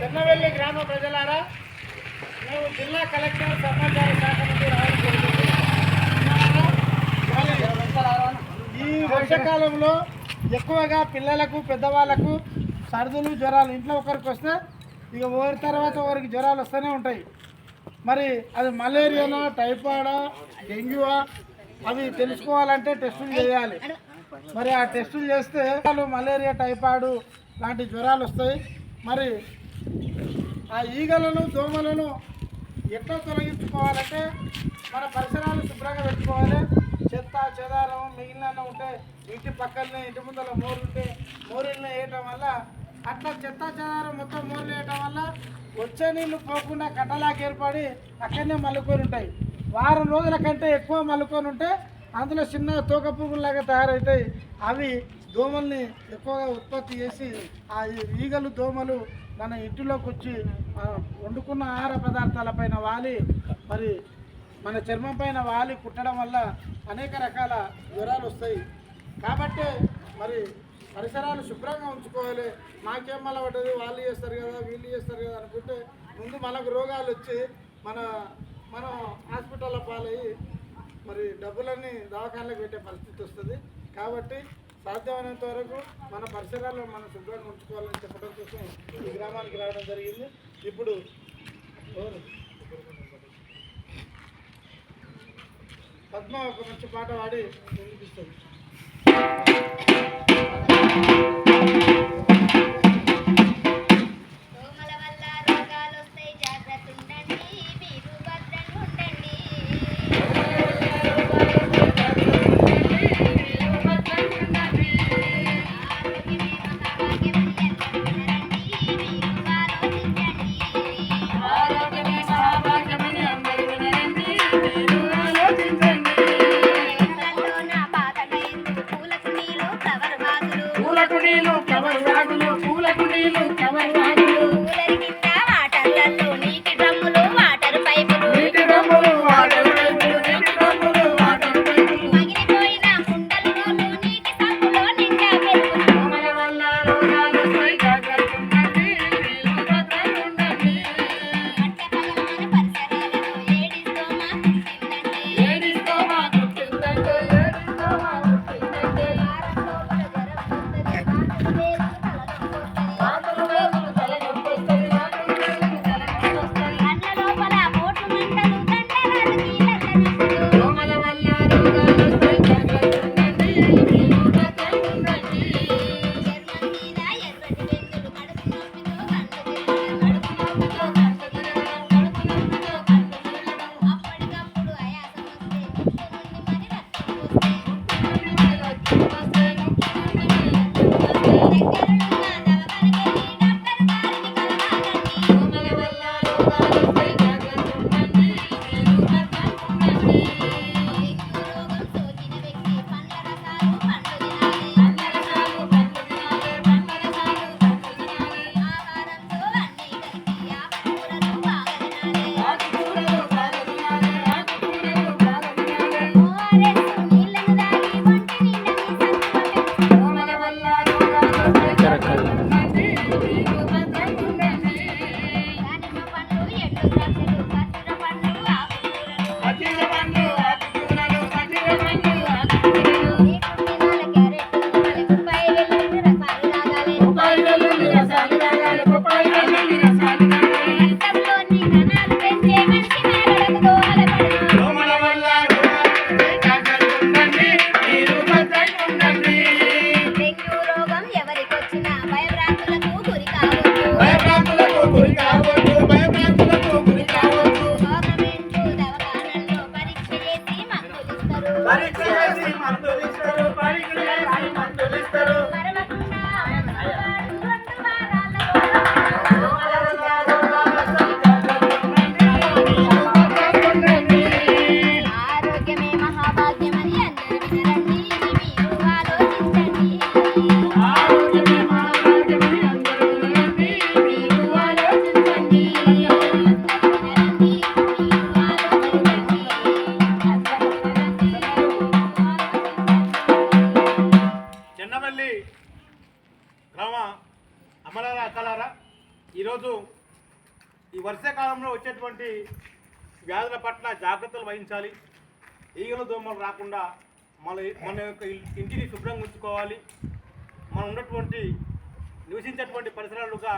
చెన్నవెల్లి గ్రామ ప్రజలారా మేము జిల్లా కలెక్టర్ సమాచార శాఖ నుండి రావడం ఈ వర్షాకాలంలో ఎక్కువగా పిల్లలకు పెద్దవాళ్ళకు సర్దులు జ్వరాలు ఇంట్లో ఒకరికి వస్తే ఇక ఒకరి తర్వాత ఒకరికి జ్వరాలు వస్తూనే ఉంటాయి. మరి అది మలేరియానా టైఫాయిడా డెంగ్యూవా అవి తెలుసుకోవాలంటే టెస్టులు చేయాలి. మరి ఆ టెస్టులు చేస్తే వాళ్ళు మలేరియా టైఫాయిడ్ లాంటి జ్వరాలు వస్తాయి. మరి ఆ ఈగలను దోమలను ఎట్లా తొలగించుకోవాలంటే మన పరిసరాలు శుభ్రంగా పెట్టుకోవాలి. చెత్త చెదారం మిగిలిన ఉంటే ఇంటి పక్కనే ఇంటి ముందర మోరుంటే మోరీలను వేయటం వల్ల అట్లా చెత్త చెదారం మొత్తం మోర్లు వేయటం వల్ల వచ్చే నీళ్ళు పోకుండా కట్టలాకి ఏర్పడి అక్కడనే మల్లుకొని ఉంటాయి. వారం రోజుల కంటే ఎక్కువ మల్లుకొని ఉంటే అందులో చిన్న తోక పురుగుల్లాగా తయారవుతాయి అవి దోమల్ని ఎక్కువగా ఉత్పత్తి చేసి ఆ ఈగలు దోమలు మన ఇంటిలోకి వచ్చి వండుకున్న ఆహార పదార్థాలపైన వాలి. మరి మన చర్మం పైన వాలి కుట్టడం వల్ల అనేక రకాల జ్వరాలు వస్తాయి. కాబట్టి మరి పరిసరాలు శుభ్రంగా ఉంచుకోవాలి. మాకేం మలబడ్డది వాళ్ళు చేస్తారు కదా వీళ్ళు చేస్తారు కదా అనుకుంటే ముందు మనకు రోగాలు వచ్చి మన మనం హాస్పిటల్లో పాలయ్యి మరి డబ్బులన్నీ దవాఖానలకు పెట్టే పరిస్థితి వస్తుంది. కాబట్టి సాధ్యమైనంత వరకు మన పరిసరాల్లో మనం శుభ్రంగా ఉంచుకోవాలని చెప్పడం కోసం ఈ గ్రామానికి రావడం జరిగింది. ఇప్పుడు పద్మ ఒక మంచి పాట పాడి వినిపిస్తుంది. Yeah. కన్నవల్లి గ్రామ అమలారా అక్కలారా ఈరోజు ఈ వర్షాకాలంలో వచ్చేటువంటి వ్యాధుల పట్ల జాగ్రత్తలు వహించాలి. ఈగల దోమలు రాకుండా మన మన యొక్క ఇంటిని శుభ్రంగా ఉంచుకోవాలి. మనం ఉన్నటువంటి నివసించేటువంటి పరిసరాలుగా